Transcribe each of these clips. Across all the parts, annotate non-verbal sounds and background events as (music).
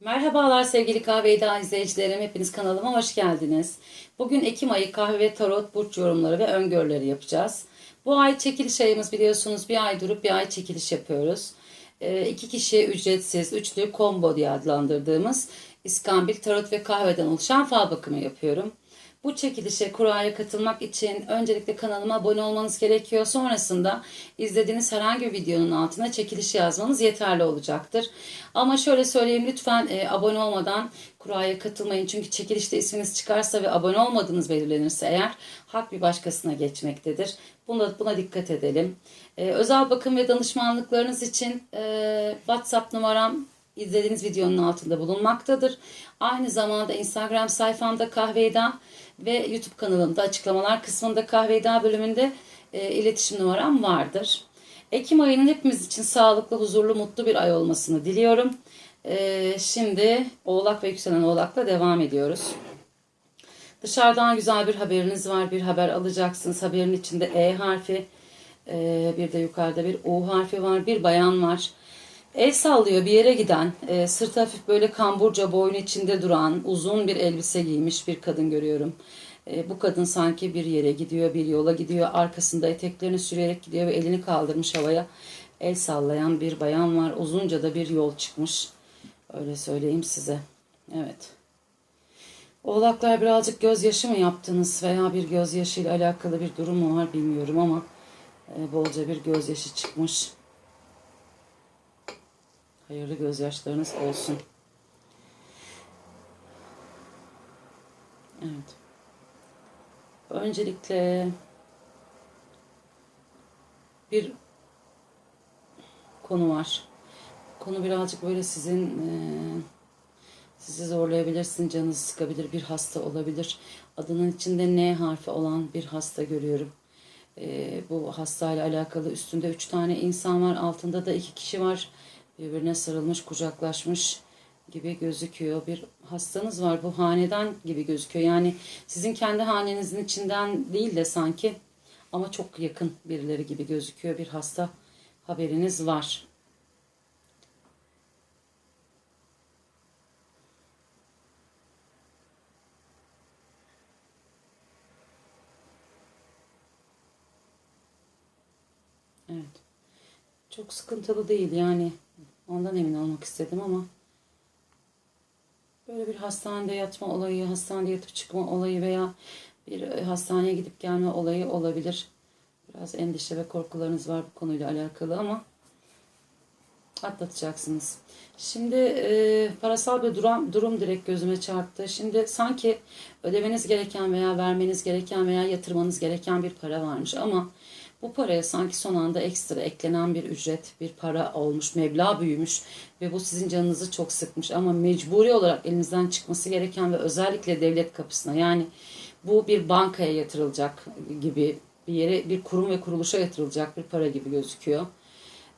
Merhabalar sevgili Kahve İda izleyicilerim. Hepiniz kanalıma hoş geldiniz. Bugün Ekim ayı kahve ve tarot burç yorumları ve öngörüleri yapacağız. Bu ay çekiliş ayımız biliyorsunuz. Bir ay durup bir ay çekiliş yapıyoruz. Ee, iki kişi ücretsiz, üçlü combo diye adlandırdığımız İskambil tarot ve kahveden oluşan fal bakımı yapıyorum. Bu çekilişe kuraya katılmak için öncelikle kanalıma abone olmanız gerekiyor. Sonrasında izlediğiniz herhangi bir videonun altına çekiliş yazmanız yeterli olacaktır. Ama şöyle söyleyeyim lütfen e, abone olmadan kuraya katılmayın. Çünkü çekilişte isminiz çıkarsa ve abone olmadığınız belirlenirse eğer hak bir başkasına geçmektedir. Buna, buna dikkat edelim. E, özel bakım ve danışmanlıklarınız için e, WhatsApp numaram izlediğiniz videonun altında bulunmaktadır. Aynı zamanda Instagram sayfamda Kahveyda ve YouTube kanalımda açıklamalar kısmında Kahveyda bölümünde e, iletişim numaram vardır. Ekim ayının hepimiz için sağlıklı, huzurlu, mutlu bir ay olmasını diliyorum. E, şimdi Oğlak ve Yükselen Oğlak'la devam ediyoruz. Dışarıdan güzel bir haberiniz var. Bir haber alacaksınız. Haberin içinde E harfi, e, bir de yukarıda bir U harfi var. Bir bayan var. El sallıyor bir yere giden, e, sırtı hafif böyle kamburca boyun içinde duran, uzun bir elbise giymiş bir kadın görüyorum. E, bu kadın sanki bir yere gidiyor, bir yola gidiyor. Arkasında eteklerini sürerek gidiyor ve elini kaldırmış havaya. El sallayan bir bayan var. Uzunca da bir yol çıkmış. Öyle söyleyeyim size. Evet. Oğlaklar birazcık gözyaşı mı yaptınız veya bir gözyaşıyla alakalı bir durum mu var bilmiyorum ama e, bolca bir gözyaşı çıkmış. Hayırlı gözyaşlarınız olsun. Evet. Öncelikle bir konu var. Konu birazcık böyle sizin e, sizi zorlayabilirsin, canınızı sıkabilir, bir hasta olabilir. Adının içinde N harfi olan bir hasta görüyorum. E, bu hastayla alakalı üstünde üç tane insan var, altında da iki kişi var birbirine sarılmış, kucaklaşmış gibi gözüküyor. Bir hastanız var bu haneden gibi gözüküyor. Yani sizin kendi hanenizin içinden değil de sanki ama çok yakın birileri gibi gözüküyor. Bir hasta haberiniz var. Evet. Çok sıkıntılı değil yani. Ondan emin olmak istedim ama böyle bir hastanede yatma olayı, hastanede yatıp çıkma olayı veya bir e, hastaneye gidip gelme olayı olabilir. Biraz endişe ve korkularınız var bu konuyla alakalı ama atlatacaksınız. Şimdi e, parasal bir durum, durum direkt gözüme çarptı. Şimdi sanki ödemeniz gereken veya vermeniz gereken veya yatırmanız gereken bir para varmış ama bu paraya sanki son anda ekstra eklenen bir ücret, bir para olmuş, meblağ büyümüş ve bu sizin canınızı çok sıkmış ama mecburi olarak elinizden çıkması gereken ve özellikle devlet kapısına yani bu bir bankaya yatırılacak gibi bir yere bir kurum ve kuruluşa yatırılacak bir para gibi gözüküyor.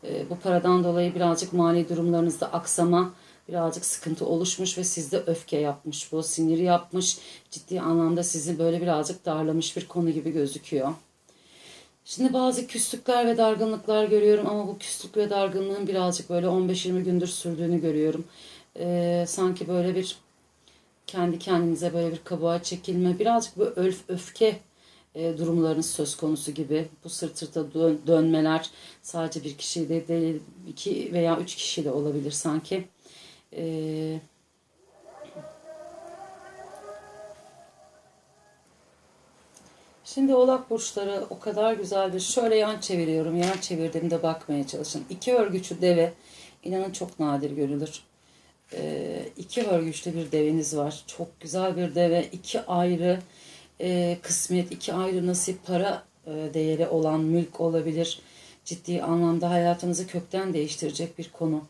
E, bu paradan dolayı birazcık mali durumlarınızda aksama, birazcık sıkıntı oluşmuş ve sizde öfke yapmış bu, sinir yapmış, ciddi anlamda sizi böyle birazcık darlamış bir konu gibi gözüküyor. Şimdi bazı küslükler ve dargınlıklar görüyorum ama bu küslük ve dargınlığın birazcık böyle 15-20 gündür sürdüğünü görüyorum. Ee, sanki böyle bir kendi kendinize böyle bir kabuğa çekilme, birazcık bu öf, öfke e, durumlarınız söz konusu gibi. Bu sırt sırta dön, dönmeler sadece bir kişi de değil, iki veya üç kişi de olabilir sanki. Ee, Şimdi oğlak burçları o kadar güzeldir. Şöyle yan çeviriyorum. Yan çevirdiğimde bakmaya çalışın. İki örgüçlü deve inanın çok nadir görülür. Ee, iki örgüçlü bir deveniz var. Çok güzel bir deve. İki ayrı e, kısmet, iki ayrı nasip para e, değeri olan mülk olabilir. Ciddi anlamda hayatınızı kökten değiştirecek bir konu.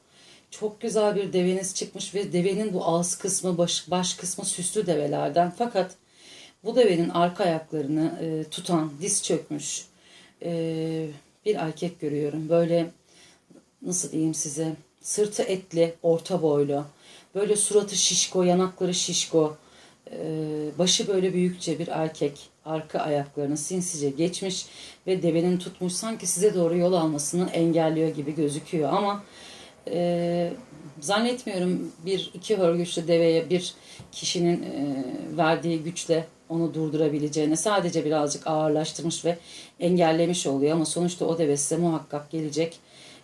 Çok güzel bir deveniz çıkmış ve devenin bu ağız kısmı, baş, baş kısmı süslü develerden. Fakat bu devenin arka ayaklarını e, tutan, diz çökmüş e, bir erkek görüyorum. Böyle nasıl diyeyim size sırtı etli, orta boylu, böyle suratı şişko, yanakları şişko, e, başı böyle büyükçe bir erkek arka ayaklarını sinsice geçmiş ve devenin tutmuş sanki size doğru yol almasını engelliyor gibi gözüküyor ama Ee, zannetmiyorum bir iki hörgüçlü deveye bir kişinin e, verdiği güçle onu durdurabileceğini sadece birazcık ağırlaştırmış ve engellemiş oluyor ama sonuçta o deve size muhakkak gelecek.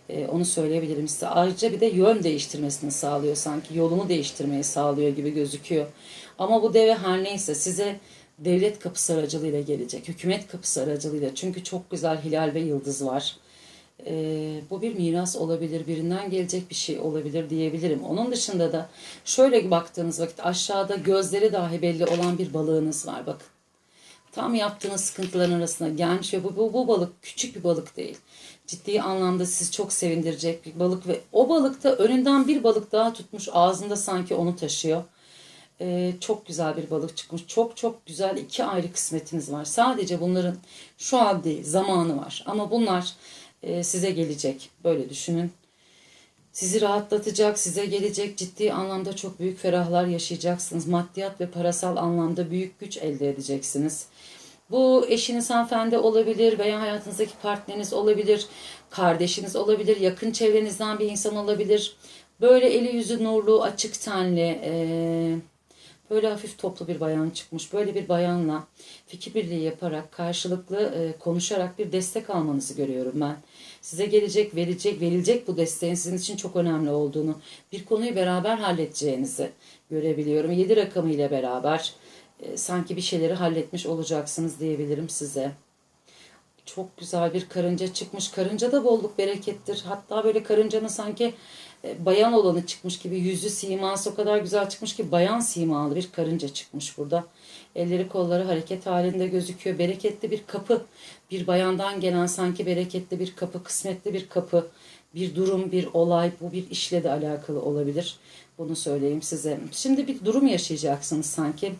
Ee, onu söyleyebilirim size. Ayrıca bir de yön değiştirmesini sağlıyor sanki. Yolunu değiştirmeyi sağlıyor gibi gözüküyor. Ama bu deve her neyse size devlet kapısı aracılığıyla gelecek. Hükümet kapısı aracılığıyla. Çünkü çok güzel hilal ve yıldız var. Ee, bu bir miras olabilir, birinden gelecek bir şey olabilir diyebilirim. Onun dışında da şöyle baktığınız vakit aşağıda gözleri dahi belli olan bir balığınız var bakın. Tam yaptığınız sıkıntıların arasına gelmiş ve bu, bu, bu balık küçük bir balık değil. Ciddi anlamda sizi çok sevindirecek bir balık ve o balıkta önünden bir balık daha tutmuş ağzında sanki onu taşıyor. Ee, çok güzel bir balık çıkmış. Çok çok güzel iki ayrı kısmetiniz var. Sadece bunların şu an değil zamanı var. Ama bunlar e, size gelecek. Böyle düşünün. Sizi rahatlatacak, size gelecek ciddi anlamda çok büyük ferahlar yaşayacaksınız. Maddiyat ve parasal anlamda büyük güç elde edeceksiniz. Bu eşiniz hanımefendi olabilir veya hayatınızdaki partneriniz olabilir, kardeşiniz olabilir, yakın çevrenizden bir insan olabilir. Böyle eli yüzü nurlu, açık tenli, eee Böyle hafif toplu bir bayan çıkmış. Böyle bir bayanla fikir birliği yaparak, karşılıklı e, konuşarak bir destek almanızı görüyorum ben. Size gelecek, verecek, verilecek bu desteğin sizin için çok önemli olduğunu, bir konuyu beraber halledeceğinizi görebiliyorum. 7 rakamı ile beraber e, sanki bir şeyleri halletmiş olacaksınız diyebilirim size. Çok güzel bir karınca çıkmış. Karınca da bolluk berekettir. Hatta böyle karıncanın sanki bayan olanı çıkmış gibi yüzü siması o kadar güzel çıkmış ki bayan simalı bir karınca çıkmış burada. Elleri kolları hareket halinde gözüküyor. Bereketli bir kapı. Bir bayandan gelen sanki bereketli bir kapı, kısmetli bir kapı. Bir durum, bir olay, bu bir işle de alakalı olabilir. Bunu söyleyeyim size. Şimdi bir durum yaşayacaksınız sanki.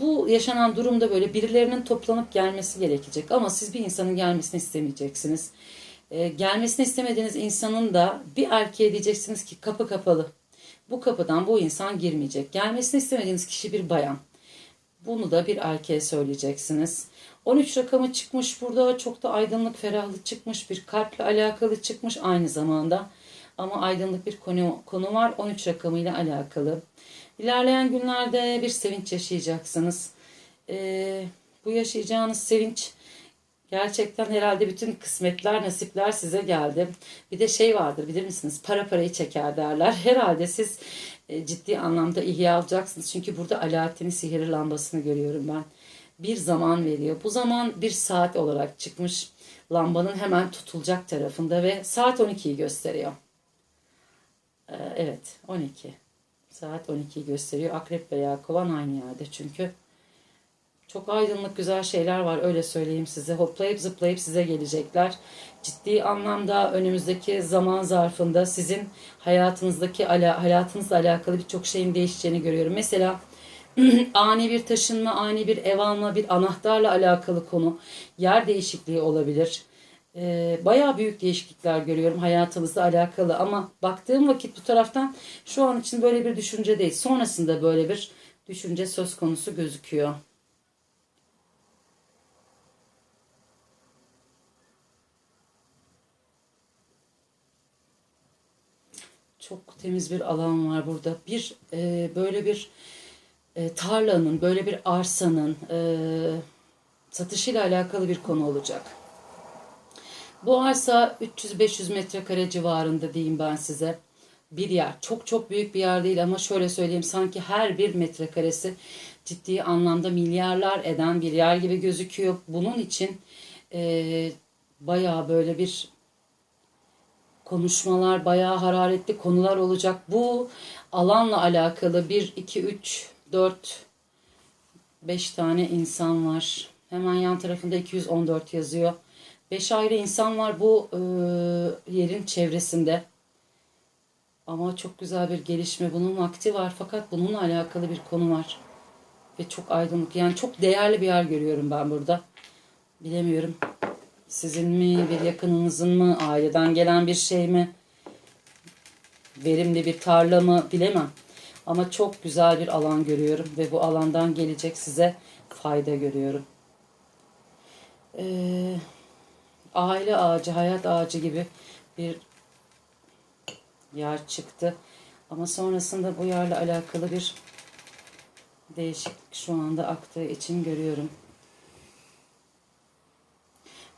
Bu yaşanan durumda böyle birilerinin toplanıp gelmesi gerekecek ama siz bir insanın gelmesini istemeyeceksiniz. Ee, gelmesini istemediğiniz insanın da bir erkeğe diyeceksiniz ki kapı kapalı. Bu kapıdan bu insan girmeyecek. Gelmesini istemediğiniz kişi bir bayan. Bunu da bir erkeğe söyleyeceksiniz. 13 rakamı çıkmış burada. Çok da aydınlık, ferahlık çıkmış. Bir kalple alakalı çıkmış aynı zamanda. Ama aydınlık bir konu, konu var. 13 rakamıyla alakalı. İlerleyen günlerde bir sevinç yaşayacaksınız. Ee, bu yaşayacağınız sevinç gerçekten herhalde bütün kısmetler, nasipler size geldi. Bir de şey vardır bilir misiniz? Para parayı çeker derler. Herhalde siz e, ciddi anlamda ihya alacaksınız. Çünkü burada Alaaddin'in sihirli lambasını görüyorum ben. Bir zaman veriyor. Bu zaman bir saat olarak çıkmış. Lambanın hemen tutulacak tarafında ve saat 12'yi gösteriyor. Ee, evet 12. Saat 12'yi gösteriyor. Akrep veya kovan aynı yerde çünkü. Çok aydınlık güzel şeyler var öyle söyleyeyim size. Hoplayıp zıplayıp size gelecekler. Ciddi anlamda önümüzdeki zaman zarfında sizin hayatınızdaki hayatınızla alakalı birçok şeyin değişeceğini görüyorum. Mesela (clears throat) ani bir taşınma, ani bir ev alma, bir anahtarla alakalı konu, yer değişikliği olabilir. Ee, bayağı büyük değişiklikler görüyorum hayatımızla alakalı ama baktığım vakit bu taraftan şu an için böyle bir düşünce değil. Sonrasında böyle bir düşünce söz konusu gözüküyor. Çok temiz bir alan var burada. Bir e, böyle bir e, tarlanın, böyle bir arsanın e, satışıyla alakalı bir konu olacak. Bu arsa 300-500 metrekare civarında diyeyim ben size. Bir yer. Çok çok büyük bir yer değil ama şöyle söyleyeyim sanki her bir metrekaresi ciddi anlamda milyarlar eden bir yer gibi gözüküyor. Bunun için e, bayağı böyle bir konuşmalar, bayağı hararetli konular olacak. Bu alanla alakalı 1, 2, 3, 4, 5 tane insan var. Hemen yan tarafında 214 yazıyor. 5 ayrı insan var bu e, yerin çevresinde. Ama çok güzel bir gelişme. Bunun vakti var fakat bununla alakalı bir konu var. Ve çok aydınlık. Yani çok değerli bir yer görüyorum ben burada. Bilemiyorum. Sizin mi, bir yakınınızın mı, aileden gelen bir şey mi? Verimli bir tarla mı bilemem. Ama çok güzel bir alan görüyorum ve bu alandan gelecek size fayda görüyorum. Ee, aile ağacı, hayat ağacı gibi bir yer çıktı. Ama sonrasında bu yerle alakalı bir değişiklik şu anda aktığı için görüyorum.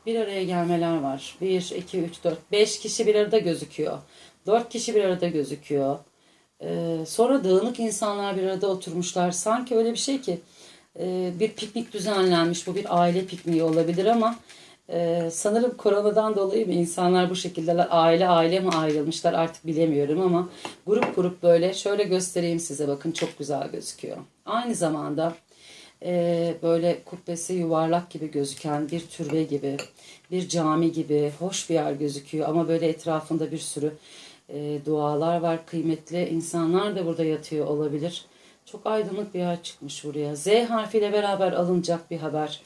Bir araya gelmeler var. 1, 2, 3, 4, 5 kişi bir arada gözüküyor. 4 kişi bir arada gözüküyor. Ee, sonra dağınık insanlar bir arada oturmuşlar. Sanki öyle bir şey ki e, bir piknik düzenlenmiş. Bu bir aile pikniği olabilir ama e, sanırım koronadan dolayı mı insanlar bu şekilde aile aile mi ayrılmışlar artık bilemiyorum ama grup grup böyle şöyle göstereyim size bakın çok güzel gözüküyor. Aynı zamanda e, böyle kubbesi yuvarlak gibi gözüken bir türbe gibi, bir cami gibi hoş bir yer gözüküyor ama böyle etrafında bir sürü e, dualar var. Kıymetli insanlar da burada yatıyor olabilir. Çok aydınlık bir yer çıkmış buraya. Z harfiyle beraber alınacak bir haber.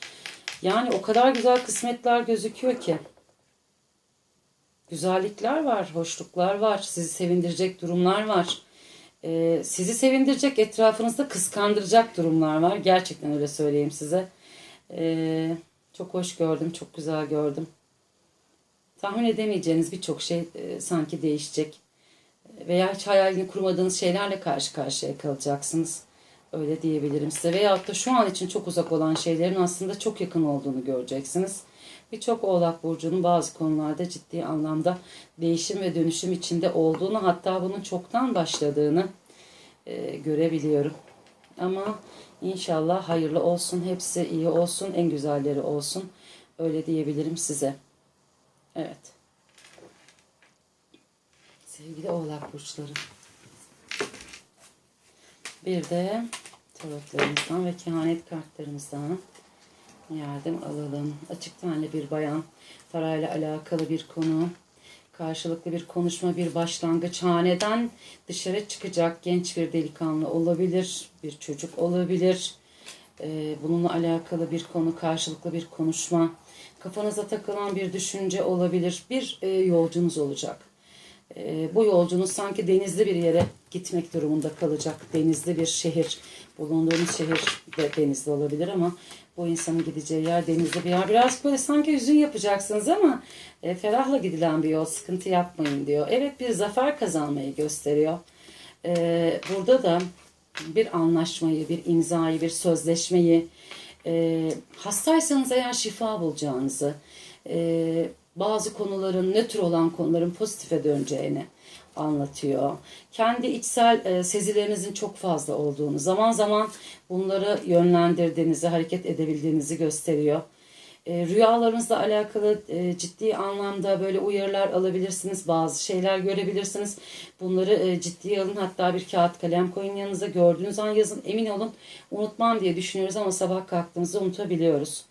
Yani o kadar güzel kısmetler gözüküyor ki. Güzellikler var, hoşluklar var, sizi sevindirecek durumlar var. Ee, sizi sevindirecek, etrafınızda kıskandıracak durumlar var. Gerçekten öyle söyleyeyim size. Ee, çok hoş gördüm, çok güzel gördüm. Tahmin edemeyeceğiniz birçok şey e, sanki değişecek. Veya hiç hayalini kurmadığınız şeylerle karşı karşıya kalacaksınız. Öyle diyebilirim size. Veyahut da şu an için çok uzak olan şeylerin aslında çok yakın olduğunu göreceksiniz. Birçok oğlak burcunun bazı konularda ciddi anlamda değişim ve dönüşüm içinde olduğunu hatta bunun çoktan başladığını e, görebiliyorum. Ama inşallah hayırlı olsun, hepsi iyi olsun, en güzelleri olsun. Öyle diyebilirim size. Evet. Sevgili oğlak burçları. Bir de tarotlarımızdan ve kehanet kartlarımızdan yardım alalım. Açık tenli bir bayan, parayla alakalı bir konu, karşılıklı bir konuşma, bir başlangıç, haneden dışarı çıkacak genç bir delikanlı olabilir, bir çocuk olabilir. Ee, bununla alakalı bir konu, karşılıklı bir konuşma, kafanıza takılan bir düşünce olabilir, bir e, yolcunuz olacak. E, bu yolcunuz sanki denizli bir yere gitmek durumunda kalacak. Denizli bir şehir. Bulunduğunuz şehir de denizli olabilir ama bu insanın gideceği yer denizli bir yer. Biraz böyle sanki hüzün yapacaksınız ama e, ferahla gidilen bir yol. Sıkıntı yapmayın diyor. Evet bir zafer kazanmayı gösteriyor. E, burada da bir anlaşmayı, bir imzayı, bir sözleşmeyi e, hastaysanız eğer şifa bulacağınızı, e, bazı konuların nötr olan konuların pozitife döneceğini anlatıyor. Kendi içsel e, sezilerinizin çok fazla olduğunu, zaman zaman bunları yönlendirdiğinizi, hareket edebildiğinizi gösteriyor. E, rüyalarınızla alakalı e, ciddi anlamda böyle uyarılar alabilirsiniz. Bazı şeyler görebilirsiniz. Bunları e, ciddiye alın. Hatta bir kağıt kalem koyun yanınıza. Gördüğünüz an yazın. Emin olun unutmam diye düşünüyoruz ama sabah kalktığımızda unutabiliyoruz.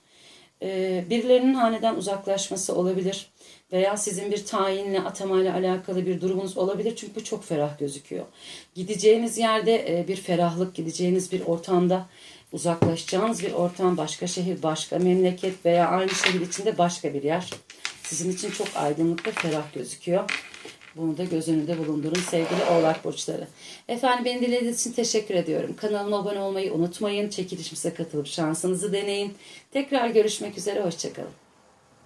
E, birilerinin haneden uzaklaşması olabilir. Veya sizin bir tayinle, atamayla alakalı bir durumunuz olabilir. Çünkü bu çok ferah gözüküyor. Gideceğiniz yerde e, bir ferahlık, gideceğiniz bir ortamda uzaklaşacağınız bir ortam, başka şehir, başka memleket veya aynı şehir içinde başka bir yer. Sizin için çok aydınlık ve ferah gözüküyor. Bunu da göz önünde bulundurun sevgili oğlak burçları. Efendim beni dinlediğiniz için teşekkür ediyorum. Kanalıma abone olmayı unutmayın. Çekilişimize katılıp şansınızı deneyin. Tekrar görüşmek üzere. Hoşçakalın.